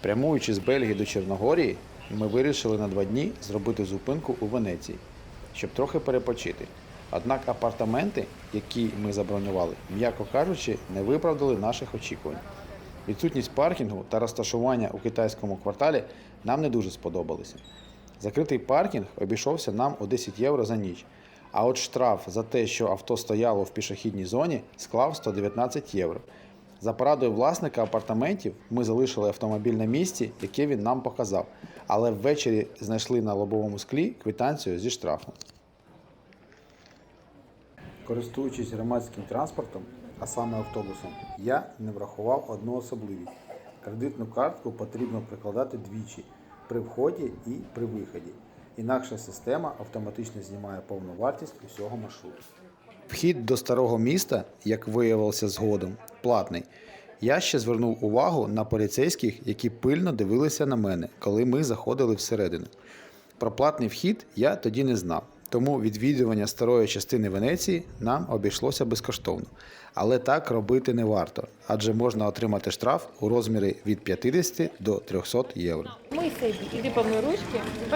Прямуючи з Бельгії до Чорногорії, ми вирішили на два дні зробити зупинку у Венеції, щоб трохи перепочити. Однак апартаменти, які ми забронювали, м'яко кажучи, не виправдали наших очікувань. Відсутність паркінгу та розташування у китайському кварталі нам не дуже сподобалися. Закритий паркінг обійшовся нам у 10 євро за ніч. А от штраф за те, що авто стояло в пішохідній зоні, склав 119 євро. За порадою власника апартаментів ми залишили автомобіль на місці, яке він нам показав, але ввечері знайшли на лобовому склі квитанцію зі штрафом. Користуючись громадським транспортом, а саме автобусом, я не врахував одну особливість. Кредитну картку потрібно прикладати двічі при вході і при виході. Інакше система автоматично знімає повну вартість усього маршруту. Вхід до старого міста, як виявилося згодом, платний. Я ще звернув увагу на поліцейських, які пильно дивилися на мене, коли ми заходили всередину. Про платний вхід я тоді не знав, тому відвідування старої частини Венеції нам обійшлося безкоштовно. Але так робити не варто, адже можна отримати штраф у розмірі від 50 до 300 євро. Мыйся, иди, иди помой ручки и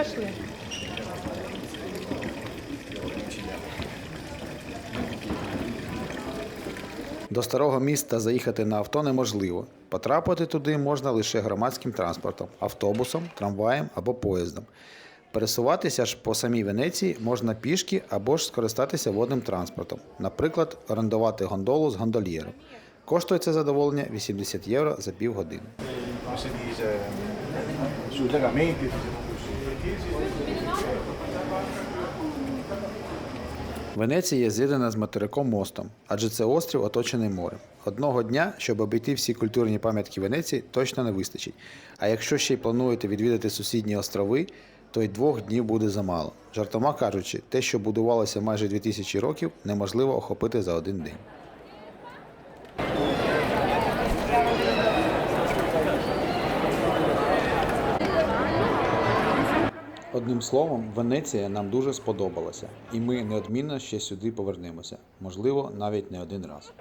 До старого міста заїхати на авто неможливо. Потрапити туди можна лише громадським транспортом, автобусом, трамваєм або поїздом. Пересуватися ж по самій Венеції можна пішки або ж скористатися водним транспортом, наприклад, орендувати гондолу з гондольєром. Коштує це задоволення 80 євро за півгодини. Венеція з'єднана з материком мостом, адже це острів, оточений морем. Одного дня, щоб обійти всі культурні пам'ятки Венеції, точно не вистачить. А якщо ще й плануєте відвідати сусідні острови, то й двох днів буде замало. Жартома кажучи, те, що будувалося майже 2000 років, неможливо охопити за один день. Одним словом, Венеція нам дуже сподобалася, і ми неодмінно ще сюди повернемося, можливо, навіть не один раз.